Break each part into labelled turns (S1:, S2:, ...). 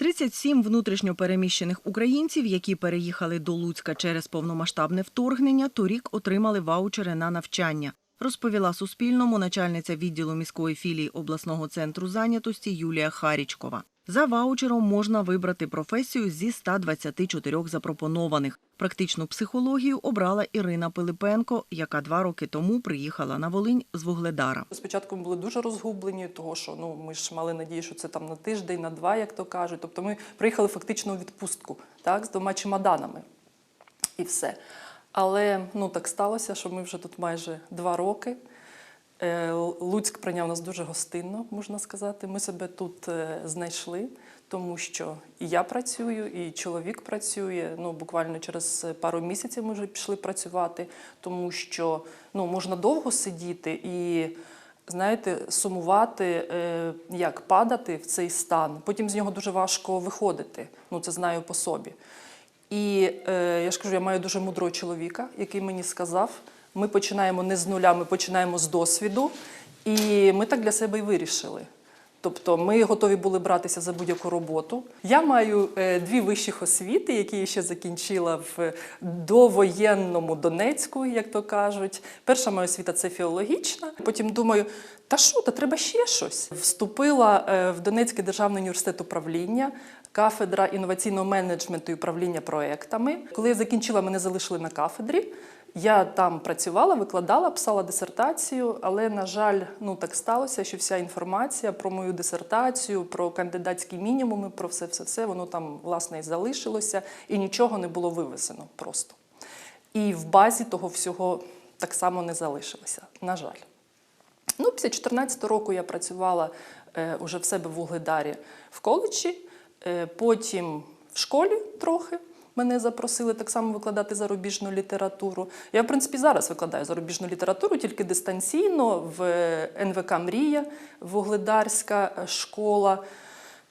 S1: 37 внутрішньо переміщених українців, які переїхали до Луцька через повномасштабне вторгнення, торік отримали ваучери на навчання. Розповіла Суспільному начальниця відділу міської філії обласного центру зайнятості Юлія Харічкова. За ваучером можна вибрати професію зі 124 запропонованих. Практичну психологію обрала Ірина Пилипенко, яка два роки тому приїхала на Волинь з Вугледара.
S2: Спочатку ми були дуже розгублені, того що ну ми ж мали надію, що це там на тиждень, на два, як то кажуть. Тобто ми приїхали фактично у відпустку, так, з двома чемоданами і все. Але ну так сталося, що ми вже тут майже два роки. Е, Луцьк прийняв нас дуже гостинно, можна сказати. Ми себе тут е, знайшли, тому що і я працюю, і чоловік працює. Ну, буквально через пару місяців ми вже пішли працювати, тому що ну, можна довго сидіти і. Знаєте, сумувати, е, як падати в цей стан. Потім з нього дуже важко виходити. Ну, це знаю по собі. І я ж кажу, я маю дуже мудрого чоловіка, який мені сказав: ми починаємо не з нуля, ми починаємо з досвіду. І ми так для себе і вирішили. Тобто ми готові були братися за будь-яку роботу. Я маю е, дві вищих освіти, які я ще закінчила в довоєнному Донецьку, як то кажуть. Перша моя освіта це філологічна. Потім думаю, та що, та треба ще щось. Вступила е, в Донецький державний університет управління, кафедра інноваційного менеджменту і управління проектами. Коли я закінчила, мене залишили на кафедрі. Я там працювала, викладала, писала дисертацію, але, на жаль, ну так сталося, що вся інформація про мою дисертацію, про кандидатські мінімуми, про все, все, все, воно там власне і залишилося, і нічого не було вивезено просто. І в базі того всього так само не залишилося, на жаль. Ну, після 14 року я працювала е, уже в себе в Угледарі в коледжі, е, потім в школі трохи. Мене запросили так само викладати зарубіжну літературу. Я, в принципі, зараз викладаю зарубіжну літературу, тільки дистанційно в НВК Мрія, Вугледарська е, школа.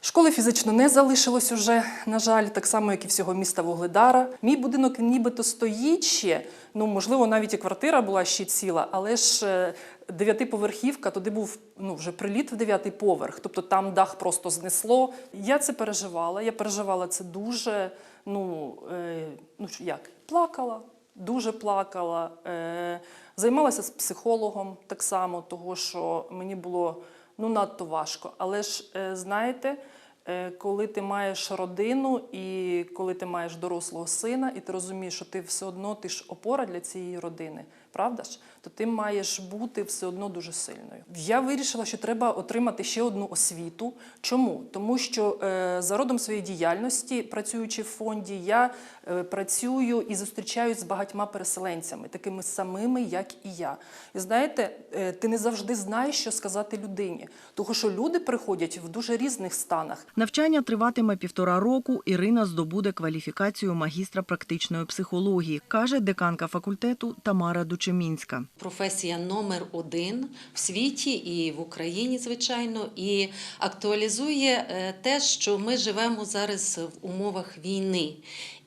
S2: Школи фізично не залишилось уже, на жаль, так само, як і всього міста Вугледара. Мій будинок нібито стоїть ще. Ну, можливо, навіть і квартира була ще ціла, але ж е, дев'ятиповерхівка, туди був ну, вже приліт в дев'ятий поверх, тобто там дах просто знесло. Я це переживала, я переживала це дуже. Ну, е, ну як, плакала, дуже плакала. Е, займалася з психологом так само, того що мені було ну, надто важко. Але ж, е, знаєте, е, коли ти маєш родину і коли ти маєш дорослого сина, і ти розумієш, що ти все одно ти ж опора для цієї родини, правда ж? То ти маєш бути все одно дуже сильною. Я вирішила, що треба отримати ще одну освіту. Чому? Тому що е, за родом своєї діяльності, працюючи в фонді, я е, працюю і зустрічаюсь з багатьма переселенцями, такими самими, як і я. І знаєте, е, ти не завжди знаєш, що сказати людині, тому що люди приходять в дуже різних станах.
S1: Навчання триватиме півтора року. Ірина здобуде кваліфікацію магістра практичної психології, каже деканка факультету Тамара Дучемінська.
S3: професія номер один в світі і в Україні, звичайно, і актуалізує е, те, що ми живемо зараз в умовах війни.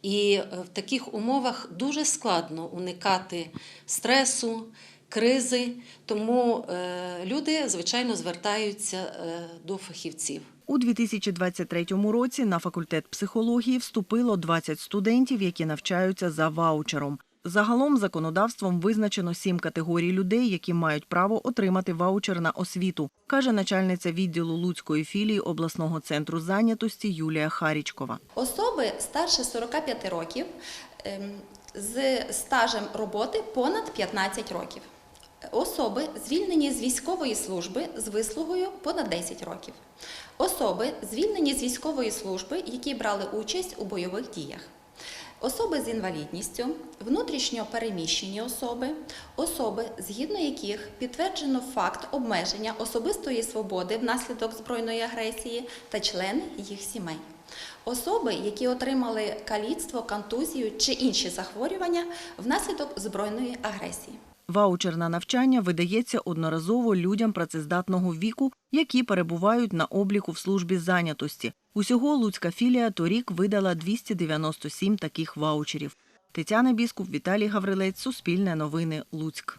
S3: І е, в таких умовах дуже складно уникати стресу, кризи, тому е, люди, звичайно, звертаються до фахівців.
S1: У 2023 році на факультет психології вступило 20 студентів, які навчаються за ваучером. Загалом законодавством визначено сім категорій людей, які мають право отримати ваучер на освіту, каже начальниця відділу Луцької філії обласного центру зайнятості Юлія Харічкова.
S4: Особи старше 45 років ем, з стажем роботи понад 15 років. Особи, звільнені з військової служби з вислугою понад 10 років. Особи, звільнені з військової служби, які брали участь у бойових діях. Особи з інвалідністю, внутрішньо переміщені особи, особи, згідно яких підтверджено факт обмеження особистої свободи внаслідок збройної агресії та члени їх сімей. Особи, які отримали каліцтво, контузію чи інші захворювання внаслідок збройної агресії.
S1: Ваучер на навчання видається одноразово людям працездатного віку, які перебувають на обліку в службі зайнятості. Усього Луцька філія торік видала 297 таких ваучерів. Тетяна Біскуп, Віталій Гаврилець, Суспільне новини, Луцьк.